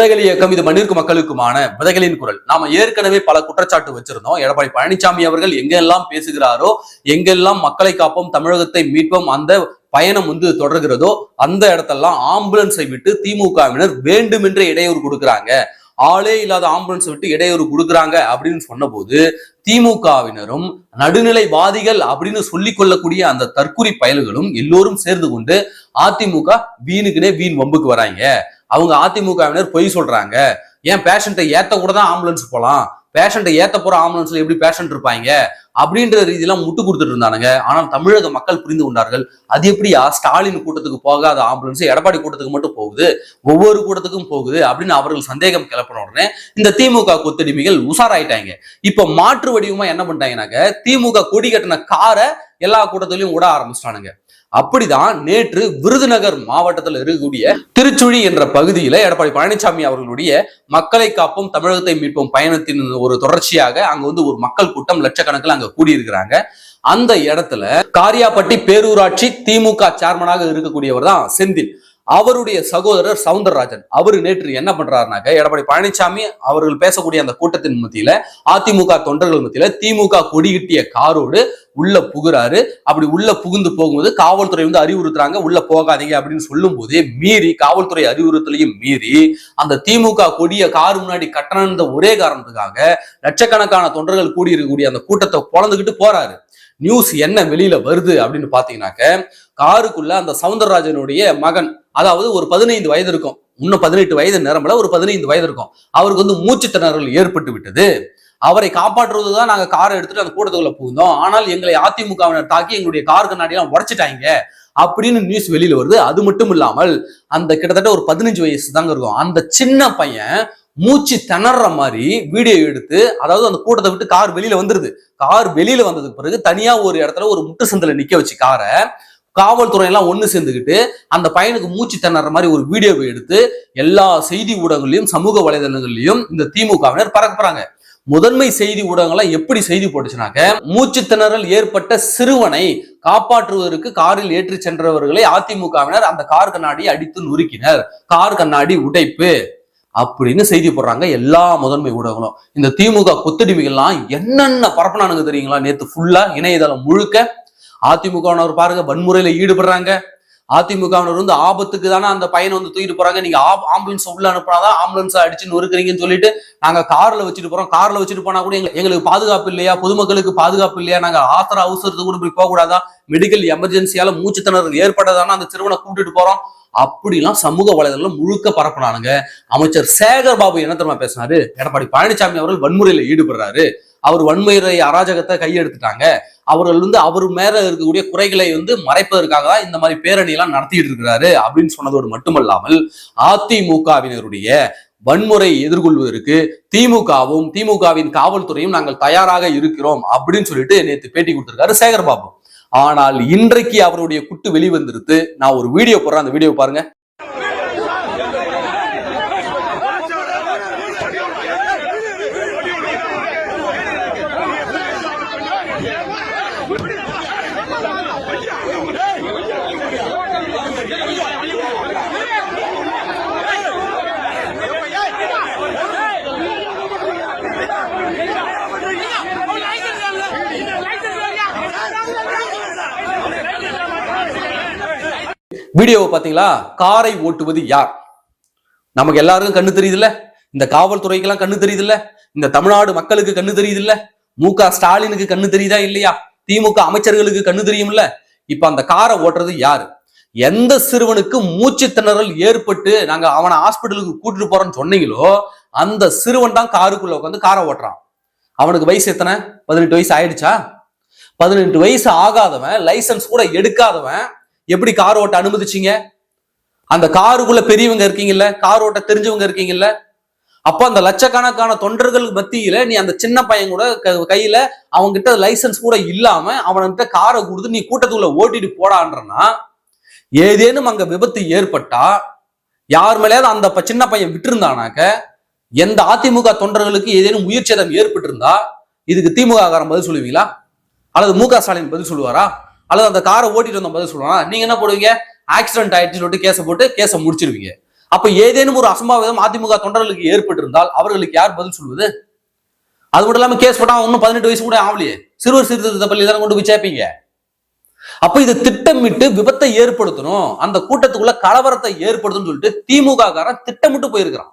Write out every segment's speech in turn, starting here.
விதைகள் இயக்கம் இது மண்ணிற்கு மக்களுக்குமான விதைகளின் குரல். நாம ஏற்கனவே பல குற்றச்சாட்டு வச்சிருந்தோம். எடப்பாடி பழனிசாமி அவர்கள் எங்கெல்லாம் பேசுகிறாரோ எங்கெல்லாம் மக்களை காப்போம் தமிழகத்தை மீட்போம் அந்த பயணம் வந்து தொடர்கிறதோ அந்த இடத்தெல்லாம் ஆம்புலன்ஸை விட்டு திமுகவினர் வேண்டுமென்றே இடையூறு கொடுக்குறாங்க. ஆளே இல்லாத ஆம்புலன்ஸ் விட்டு இடையூறு கொடுக்குறாங்க அப்படின்னு சொன்னபோது திமுகவினரும் நடுநிலைவாதிகள் அப்படின்னு சொல்லிக் கொள்ளக்கூடிய அந்த தற்குறி பயல்களும் எல்லோரும் சேர்ந்து கொண்டு அதிமுக வீணுக்குனே வீண் வம்புக்கு வராங்க. அவங்க அதிமுகவினர் பொய் சொல்றாங்க. ஏன் பேஷண்ட்டை ஏத்த கூட தான் ஆம்புலன்ஸ் போலாம். பேஷண்ட்டை ஏத்த போற ஆம்புலன்ஸ்ல எப்படி பேஷண்ட் இருப்பாங்க? அப்படின்ற ரீதியெல்லாம் முட்டு கொடுத்துட்டு இருந்தானுங்க. ஆனால் தமிழக மக்கள் புரிந்து கொண்டார்கள். அது எப்படியா? ஸ்டாலின் கூட்டத்துக்கு போகாத ஆம்புலன்ஸ் எடப்பாடி கூட்டத்துக்கு மட்டும் போகுது. ஒவ்வொரு கூட்டத்துக்கும் போகுது அப்படின்னு அவர்கள் சந்தேகம் கிளப்பின உடனே இந்த திமுக கொத்தடிமைகள் உஷாராயிட்டாங்க. இப்ப மாற்று வடிவமா என்ன பண்ணிட்டாங்கன்னாக்க திமுக கொடி கட்டின காரை எல்லா கூட்டத்திலையும் விட ஆரம்பிச்சிட்டானுங்க. அப்படிதான் நேற்று விருதுநகர் மாவட்டத்தில் இருக்கக்கூடிய திருச்சுழி என்ற பகுதியில எடப்பாடி பழனிசாமி அவர்களுடைய மக்களை காப்போம் தமிழகத்தை மீட்போம் பயணத்தின் ஒரு தொடர்ச்சியாக அங்க வந்து ஒரு மக்கள் கூட்டம் லட்சக்கணக்கில் அங்க கூடியிருக்கிறாங்க. அந்த இடத்துல காரியாப்பட்டி பேரூராட்சி திமுக சேர்மனாக இருக்கக்கூடியவர் தான் செந்தில். அவருடைய சகோதரர் சவுந்தரராஜன். அவரு நேற்று என்ன பண்றாருனாக்க எடப்பாடி பழனிசாமி அவர்கள் பேசக்கூடிய அந்த கூட்டத்தின் மத்தியில அதிமுக தொண்டர்கள் மத்தியில திமுக கொடிகிட்டிய காரோடு உள்ள புகுறாரு. அப்படி உள்ள புகுந்து போகும்போது காவல்துறை வந்து அறிவுறுத்துறாங்க உள்ள போகாதீங்க அப்படின்னு சொல்லும் போதே மீறி காவல்துறை அறிவுறுத்தலையும் மீறி அந்த திமுக கொடிய கார் முன்னாடி கட்டணந்த ஒரே காரணத்துக்காக லட்சக்கணக்கான தொண்டர்கள் கூடியிருக்கக்கூடிய அந்த கூட்டத்தை பொழந்துக்கிட்டு போறாரு. நியூஸ் என்ன வெளியில வருது அப்படின்னு பாத்தீங்கன்னாக்க காருக்குள்ள அந்த சவுந்தரராஜனுடைய மகன் அதாவது ஒரு பதினைந்து வயது இருக்கும். இன்னும் பதினெட்டு வயது நிரம்பல ஒரு பதினைந்து வயது இருக்கும். அவருக்கு வந்து மூச்சு திணறல் ஏற்பட்டு விட்டது. அவரை காப்பாற்றுவது தான் நாங்கள் காரை எடுத்துட்டு அந்த கூட்டத்துக்குள்ள புகுந்தோம். ஆனால் எங்களை அதிமுகவினர் தாக்கி எங்களுடைய கார் கண்ணாடியெல்லாம் உடைச்சிட்டாங்க. அப்படின்னு நியூஸ் வெளியில வருது. அது மட்டும் இல்லாமல் அந்த கிட்டத்தட்ட ஒரு பதினஞ்சு வயசு தாங்க இருக்கும். அந்த சின்ன பையன் மூச்சு திணற மாதிரி வீடியோ எடுத்து அதாவது அந்த கூட்டத்தை விட்டு கார் வெளியில வந்துருது. கார் வெளியில வந்ததுக்கு பிறகு தனியா ஒரு இடத்துல ஒரு முட்டு சந்தில நிக்க வச்சு காரை காவல்துறை எல்லாம் ஒண்ணு சேர்ந்துக்கிட்டு அந்த பையனுக்கு மூச்சு திணற மாதிரி ஒரு வீடியோவை எடுத்து எல்லா செய்தி ஊடகங்களையும் சமூக வலைதளங்கள்லயும் இந்த திமுகவினர் பறக்குறாங்க முதன்மை செய்தி ஊடகங்கள்லாம் எப்படி செய்தி போட்டுச்சுனாக்க மூச்சு திணறல் ஏற்பட்ட சிறுவனை காப்பாற்றுவதற்கு காரில் ஏற்றி சென்றவர்களை அதிமுகவினர் அந்த கார் கண்ணாடியை அடித்து நொறுக்கினர். கார் கண்ணாடி உடைப்பு அப்படின்னு செய்தி போடுறாங்க எல்லா முதன்மை ஊடகங்களும். இந்த திமுக கொத்தடிமைகள்லாம் என்னென்ன பரப்பினானுங்க தெரியுங்களா? நேத்து ஃபுல்லா இணையதளம் முழுக்க அதிமுகவினர் பாருங்க வன்முறையில ஈடுபடுறாங்க. அதிமுகவினர் வந்து ஆபத்துக்கு தானே அந்த பையனை வந்து தூக்கிட்டு போறாங்க. நீங்க ஆம்புலன்ஸ் உள்ள அனுப்பினாதான் ஆம்புலன்ஸ் அடிச்சு நொறுக்குறீங்கன்னு சொல்லிட்டு நாங்க கார்ல வச்சுட்டு போறோம். கார்ல வச்சுட்டு போனா கூட எங்க- எங்களுக்கு பாதுகாப்பு இல்லையா? பொதுமக்களுக்கு பாதுகாப்பு இல்லையா? நாங்க ஆத்திர அவசரத்துக்கு கூட போய் போக கூடாதா? மெடிக்கல் எமர்ஜென்சியால மூச்சு திணறல் ஏற்பட்டதானா அந்த சிறுவனை கூட்டிட்டு போறோம். அப்படிலாம் சமூக வலைதளம் முழுக்க பரப்பினானுங்க. அமைச்சர் சேகர் பாபு என்ன தெரியுமா பேசினாரு? எடப்பாடி பழனிசாமி அவர்கள் வன்முறையில ஈடுபடுறாரு. அவர் வன்முறை அராஜகத்தை கையெடுத்துட்டாங்க. அவர்கள் வந்து அவர் மேல இருக்கக்கூடிய குறைகளை வந்து மறைப்பதற்காக தான் இந்த மாதிரி பேரணி எல்லாம் நடத்திட்டு இருக்கிறாரு அப்படின்னு சொன்னதோடு மட்டுமல்லாமல் அதிமுகவினருடைய வன்முறை எதிர்கொள்வதற்கு திமுகவும் திமுகவின் காவல்துறையும் நாங்கள் தயாராக இருக்கிறோம் அப்படின்னு சொல்லிட்டு நேற்று பேட்டி கொடுத்திருக்காரு சேகர் பாபு ஆனால் இன்றைக்கு அவருடைய குட்டு வெளிவந்திருத்து நான் ஒரு வீடியோ போடுறேன். அந்த வீடியோ பாருங்க. வீடியோவை பார்த்தீங்களா? காரை ஓட்டுவது யார்? நமக்கு எல்லாருக்கும் கண்ணு தெரியுதுல்ல? இந்த காவல்துறைக்கெல்லாம் கண்ணு தெரியுதுல்ல? இந்த தமிழ்நாடு மக்களுக்கு கண்ணு தெரியுதுல்ல? மு க ஸ்டாலினுக்கு கண்ணு தெரியுதா இல்லையா? திமுக அமைச்சர்களுக்கு கண்ணு தெரியும்ல? இப்ப அந்த காரை ஓட்டுறது யாரு? எந்த சிறுவனுக்கு மூச்சு திணறல் ஏற்பட்டு நாங்க அவனை ஹாஸ்பிட்டலுக்கு கூட்டிட்டு போறோம்னு சொன்னீங்களோ அந்த சிறுவன் தான் காருக்குள்ள உட்காந்து காரை ஓட்டுறான். அவனுக்கு வயசு எத்தனை? பதினெட்டு வயசு ஆயிடுச்சா? பதினெட்டு வயசு ஆகாதவன் லைசன்ஸ் கூட எடுக்காதவன் எப்படி கார் ஓட்ட அனுமதிச்சீங்க? அந்த காருக்குள்ள பெரியவங்க இருக்கீங்கல்ல கார் ஓட்ட தெரிஞ்சவங்க இருக்கீங்கல்ல அப்ப அந்த லட்சக்கணக்கான தொண்டர்கள் மத்தியில நீ அந்த சின்ன பையன் கூட க- கையில அவன்கிட்ட லைசன்ஸ் கூட இல்லாம அவன்கிட்ட காரை கொடுத்து நீ கூட்டத்துக்குள்ள ஓட்டிட்டு போடான்றனா ஏதேனும் அங்க விபத்து ஏற்பட்டா யார் மேலேயாவது அந்த ப- சின்ன பையன் விட்டுருந்தானாக்க எந்த அதிமுக தொண்டர்களுக்கு ஏதேனும் உயிர் சேதம் ஏற்பட்டிருந்தா இதுக்கு திமுக காரம் பதில் சொல்லுவீங்களா? அல்லது மு க ஸ்டாலின் பதில் சொல்லுவாரா? அல்லது அந்த காரை ஓட்டிட்டு வந்த பதில் சொல்லலாம் நீங்க என்ன போடுவீங்க? ஆக்சிடென்ட் ஆயிடுச்சுன்னு சொல்லிட்டு கேஸை போட்டு கேஸை முடிச்சிருவீங்க. அப்ப ஏதேனும் ஒரு அசம்பாவிதம் அதிமுக தொண்டர்களுக்கு ஏற்பட்டிருந்தால் அவர்களுக்கு யார் பதில் சொல்வது? அது மட்டும் இல்லாம கேஸ் போட்டா இன்னும் பதினெட்டு வயசு கூட ஆகலையே. சிறுவர் சீர்திருத்த பள்ளி தானே கொண்டு போய் சேர்ப்பீங்க? அப்ப இதை திட்டமிட்டு விபத்தை ஏற்படுத்தணும். அந்த கூட்டத்துக்குள்ள கலவரத்தை ஏற்படுத்தணும்னு சொல்லிட்டு திமுக காரன் திட்டமிட்டு போயிருக்கிறான்.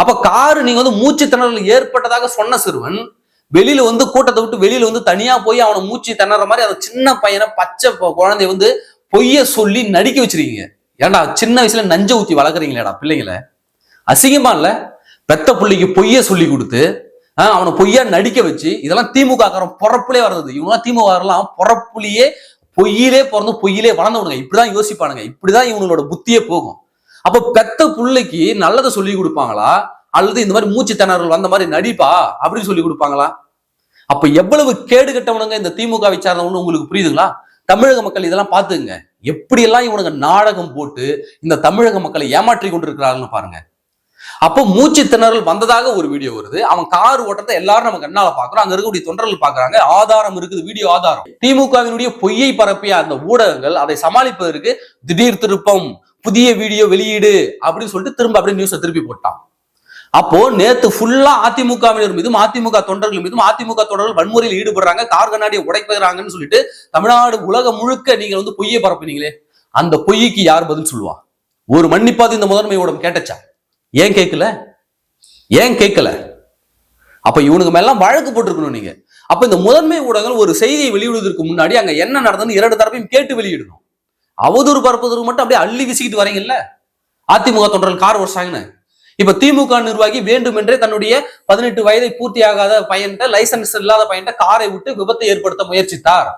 அப்ப காரு நீங்க வந்து மூச்சு திணறல் ஏற்பட்டதாக சொன்ன சிறுவன் வெளியில வந்து கூட்டத்தை விட்டு வெளியில வந்து தனியா போய் அவனை மூச்சு திணற மாதிரி அந்த சின்ன பையனை பச்சை குழந்தைய வந்து பொய்ய சொல்லி நடிக்க வச்சிருக்கீங்க. ஏன்டா சின்ன வயசுல நஞ்ச ஊத்தி வளர்க்குறீங்களேடா பிள்ளைங்களை. அசிங்கமா இல்ல? பெத்த பிள்ளைக்கு பொய்ய சொல்லி கொடுத்து அவனை பொய்யா நடிக்க வச்சு இதெல்லாம் திமுக காரம் பொறப்புலே வர்றது இவங்க திமுக எல்லாம் பொய்யிலே பிறந்து பொய்யிலே வளர்ந்தவனுங்க. இப்படிதான் யோசிப்பானுங்க. இப்படிதான் இவங்களோட புத்தியே போகும். அப்ப பெத்த புள்ளைக்கு நல்லதை சொல்லி கொடுப்பாங்களா? அல்லது இந்த மாதிரி மூச்சு திணறல் வந்த மாதிரி நடிப்பா? அப்படின்னு சொல்லி கொடுப்பாங்களா? அப்ப எவ்வளவு கேடு கட்டவனுங்க இந்த திமுகவை விசாரணை உங்களுக்கு புரியுதுங்களா? தமிழக மக்கள் இதெல்லாம் பார்த்துங்க எப்படியெல்லாம் இவனுங்க நாடகம் போட்டு இந்த தமிழக மக்களை ஏமாற்றி கொண்டிருக்கிறாங்கன்னு பாருங்க. அப்போ மூச்சு திணறல் வந்ததாக ஒரு வீடியோ வருது. அவன் கார் ஓட்டத்தை எல்லாரும் நம்ம கண்ணால பாக்குறோம் அங்க இருக்கக்கூடிய தொண்டர்கள் பாக்குறாங்க ஆதாரம் இருக்குது வீடியோ ஆதாரம். திமுகவினுடைய பொய்யை பரப்பிய அந்த ஊடகங்கள் அதை சமாளிப்பதற்கு திடீர் திருப்பம் புதிய வீடியோ வெளியீடு அப்படின்னு சொல்லிட்டு திரும்ப அப்படியே நியூஸை திருப்பி போட்டான். அப்போ நேத்து ஃபுல்லா அதிமுகவினர் மீதும் அதிமுக தொண்டர்கள் மீதும் அதிமுக தொண்டர்கள் வன்முறையில் ஈடுபடுறாங்க கார் கண்ணாடியை உடைக்கிறாங்கன்னு சொல்லிட்டு தமிழ்நாடு உலகம் முழுக்க நீங்க வந்து பொய்யை பரப்புனீங்களே அந்த பொய்க்கு யார் பதில் சொல்லுவா? ஒரு மன்னிப்பாது இந்த முதன்மை ஊடகம் கேட்டச்சா? ஏன் கேட்கல? ஏன் கேட்கல? அப்ப இவனுக்கு மேலாம் வழக்கு போட்டிருக்கணும் நீங்க. அப்ப இந்த முதன்மை ஊடகங்கள் ஒரு செய்தியை வெளியிடுவதற்கு முன்னாடி அங்க என்ன நடந்ததுன்னு இரண்டு தரப்பையும் கேட்டு வெளியிடணும். அவதூறு பரப்புவதற்கு மட்டும் அப்படியே அள்ளி வீசிக்கிட்டு வரீங்கல்ல? அதிமுக தொண்டர்கள் கார் வருஷாங்கன்னு இப்ப திமுக நிர்வாகி வேண்டுமென்றே தன்னுடைய பதினெட்டு வயதை பூர்த்தியாகாத பையன்கிட்ட லைசன்ஸ் இல்லாத பையன்கிட்ட காரை விட்டு விபத்தை ஏற்படுத்த முயற்சித்தார்.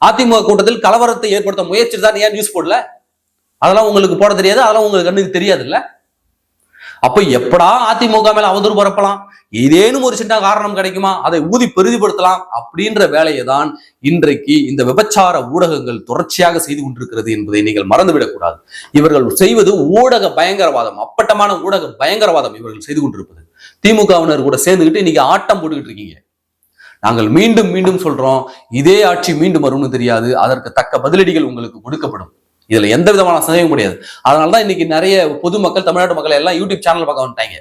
அதிமுக கூட்டத்தில் கலவரத்தை ஏற்படுத்த முயற்சித்தார். ஏன் நியூஸ் போடல? அதெல்லாம் உங்களுக்கு போட தெரியாது. அதெல்லாம் உங்களுக்கு கண்ணுக்கு தெரியாது இல்லை அப்ப எப்படா அதிமுக மேல அவதூறு பரப்பலாம்? ஏதேனும் ஒரு சின்ன காரணம் கிடைக்குமா? அதை ஊதி பெரிதிப்படுத்தலாம் அப்படின்ற வேலையை தான் இன்றைக்கு இந்த விபச்சார ஊடகங்கள் தொடர்ச்சியாக செய்து கொண்டிருக்கிறது என்பதை நீங்கள் மறந்துவிடக்கூடாது. இவர்கள் செய்வது ஊடக பயங்கரவாதம் அப்பட்டமான ஊடக பயங்கரவாதம் இவர்கள் செய்து கொண்டிருப்பது. திமுகவினர் கூட சேர்ந்துக்கிட்டு இன்னைக்கு ஆட்டம் போட்டுக்கிட்டு இருக்கீங்க. நாங்கள் மீண்டும் மீண்டும் சொல்றோம் இதே ஆட்சி மீண்டும் வரும்னு தெரியாது. அதற்கு தக்க பதிலடிகள் உங்களுக்கு கொடுக்கப்படும். இதுல எந்த விதமான சந்தேகம் முடியாது அதனாலதான் இன்னைக்கு நிறைய பொதுமக்கள் தமிழ்நாட்டு மக்கள் எல்லாம் யூடியூப் சேனல் பக்கம் வந்துட்டாங்க.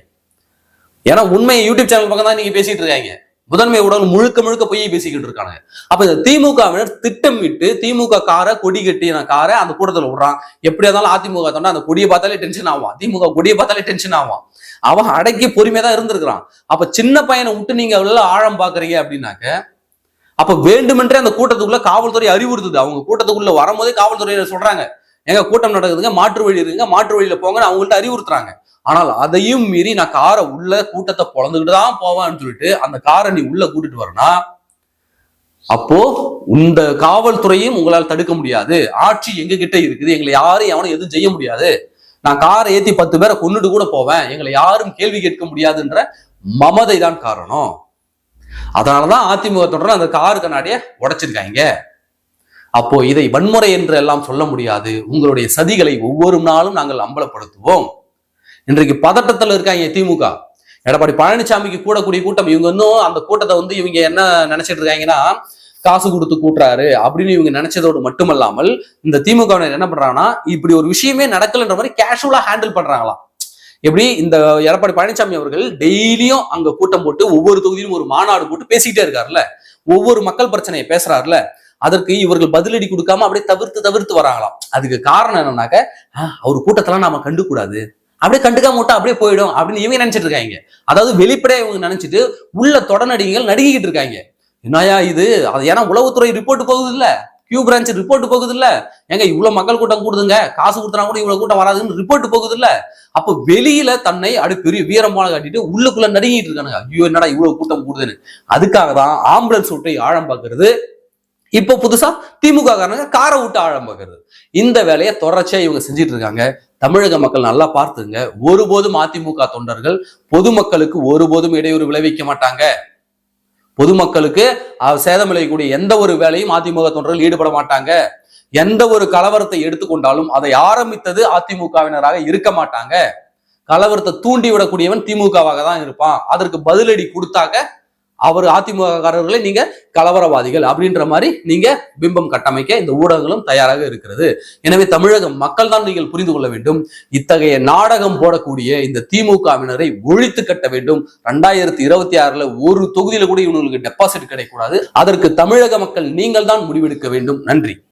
ஏன்னா உண்மையை யூடியூப் சேனல் பக்கம் தான் நீங்க பேசிட்டு இருக்காங்க. முதன்மை உடல் முழுக்க முழுக்க பொய்யை பேசிக்கிட்டு இருக்காங்க அப்ப இந்த திமுகவினர் திட்டமிட்டு திமுக காரை கொடி கட்டி காரை அந்த கூட்டத்தில் விடுறான். எப்படியா இருந்தாலும் அதிமுக தொண்டை அந்த கொடியை பார்த்தாலே டென்ஷன் ஆவான். திமுக கொடியை பார்த்தாலே டென்ஷன் ஆவான். அவன் அடக்கி பொறுமையா தான் இருந்திருக்கிறான். அப்ப சின்ன பையனை விட்டு நீங்க அவ்வளவு ஆழம் பாக்குறீங்க அப்படின்னாக்க அப்ப வேண்டுமென்றே அந்த கூட்டத்துக்குள்ள காவல்துறை அறிவுறுத்துது. அவங்க கூட்டத்துக்குள்ள வரும்போதே காவல்துறையினர் சொல்றாங்க. எங்க கூட்டம் நடக்குதுங்க மாற்று வழி இருக்குங்க மாற்று வழியில போங்கன்னு அவங்கள்ட்ட அறிவுறுத்துறாங்க. ஆனால் அதையும் மீறி நான் காரை உள்ள கூட்டத்தை பொழந்துக்கிட்டு தான் போவேன்னு சொல்லிட்டு அந்த காரை நீ உள்ள கூட்டிட்டு வரனா அப்போ இந்த காவல்துறையும் உங்களால் தடுக்க முடியாது. ஆட்சி எங்க கிட்ட இருக்குது எங்களை யாரும் எவனும் எதுவும் செய்ய முடியாது. நான் காரை ஏத்தி பத்து பேரை கொன்னுட்டு கூட போவேன். எங்களை யாரும் கேள்வி கேட்க முடியாதுன்ற மமதை தான் காரணம். அதனாலதான் அதிமுக தொடர் அந்த காரு கண்ணாடிய உடைச்சிருக்காங்க. அப்போ இதை வன்முறை என்று எல்லாம் சொல்ல முடியாது. உங்களுடைய சதிகளை ஒவ்வொரு நாளும் நாங்கள் அம்பலப்படுத்துவோம். இன்றைக்கு பதட்டத்துல இருக்காங்க திமுக. எடப்பாடி பழனிசாமிக்கு கூடக்கூடிய கூட்டம் இவங்க இன்னும் அந்த கூட்டத்தை வந்து இவங்க என்ன நினைச்சிட்டு இருக்காங்கன்னா காசு கொடுத்து கூட்டுறாரு அப்படின்னு இவங்க நினைச்சதோடு மட்டுமல்லாமல் இந்த திமுகவினர் என்ன பண்றாங்கன்னா இப்படி ஒரு விஷயமே நடக்கலன்ற மாதிரி கேஷுவலா ஹேண்டில் பண்றாங்களாம். எப்படி இந்த எடப்பாடி பழனிசாமி அவர்கள் டெய்லியும் அங்க கூட்டம் போட்டு ஒவ்வொரு தொகுதியிலும் ஒரு மாநாடு போட்டு பேசிக்கிட்டே இருக்காருல்ல? ஒவ்வொரு மக்கள் பிரச்சனையை பேசுறாருல அதற்கு இவர்கள் பதிலடி கொடுக்காம அப்படியே தவிர்த்து தவிர்த்து வராங்களாம். அதுக்கு காரணம் என்னன்னாக்க "ஆஹ், அவர் கூட்டத்தெல்லாம் நாம கண்டுக்கூடாது. அப்படியே கண்டுக்காம விட்டா அப்படியே போயிடும் அப்படின்னு இவங்க நினைச்சிட்டு இருக்காங்க. அதாவது வெளிப்படையா இவங்க நினைச்சிட்டு உள்ள தொடநடிகைகள் நடிகிட்டு இருக்காங்க. என்னயா இது? அது ஏன்னா உளவுத்துறை ரிப்போர்ட் போகுது இல்லை. கியூ பிரான்ச் ரிப்போர்ட் போகுது இல்ல ஏங்க இவ்வளவு மக்கள் கூட்டம் கூடுதுங்க? காசு கொடுத்தனா கூட இவ்வளவு கூட்டம் வராதுன்னு ரிப்போர்ட் போகுது இல்ல அப்ப வெளியில தன்னை அப்படி பெரிய வீரமான காட்டிட்டு உள்ளுக்குள்ள நடுங்கிட்டு இருக்கானுங்க. ஐயோ என்னடா இவ்வளவு கூட்டம் கூடுதுன்னு. அதுக்காக தான் ஆம்புலன்ஸ் விட்டு ஆழம் பார்க்கறது. இப்போ புதுசா திமுக காரணங்க காரை விட்டு ஆழம் பாக்குறது இந்த வேலையை தொடர்ச்சியா இவங்க செஞ்சிட்டு இருக்காங்க. தமிழக மக்கள் நல்லா பார்த்துங்க. ஒருபோதும் அதிமுக தொண்டர்கள் பொதுமக்களுக்கு ஒருபோதும் இடையூறு விளைவிக்க மாட்டாங்க. பொதுமக்களுக்கு அஹ், சேதம் விளையக்கூடிய எந்த ஒரு வேலையும் அதிமுக தொண்டர்கள் ஈடுபட மாட்டாங்க. எந்த ஒரு கலவரத்தை எடுத்துக்கொண்டாலும் அதை ஆரம்பித்தது அதிமுகவினராக இருக்க மாட்டாங்க. கலவரத்தை தூண்டி விடக்கூடியவன் திமுகவாக தான் இருப்பான். அதற்கு பதிலடி கொடுத்தாக்க அவர் அதிமுககாரர்களை நீங்க கலவரவாதிகள் அப்படின்ற மாதிரி நீங்க பிம்பம் கட்டமைக்க இந்த ஊடகங்களும் தயாராக இருக்கிறது. எனவே தமிழக மக்கள் தான் நீங்கள் புரிந்து கொள்ள வேண்டும். இத்தகைய நாடகம் போடக்கூடிய இந்த திமுகவினரை ஒழித்து கட்ட வேண்டும். ரெண்டாயிரத்தி இருபத்தி ஆறுல ஒரு தொகுதியில கூட இவங்களுக்கு டெபாசிட் கிடைக்கூடாது அதற்கு தமிழக மக்கள் நீங்கள் தான் முடிவெடுக்க வேண்டும். நன்றி.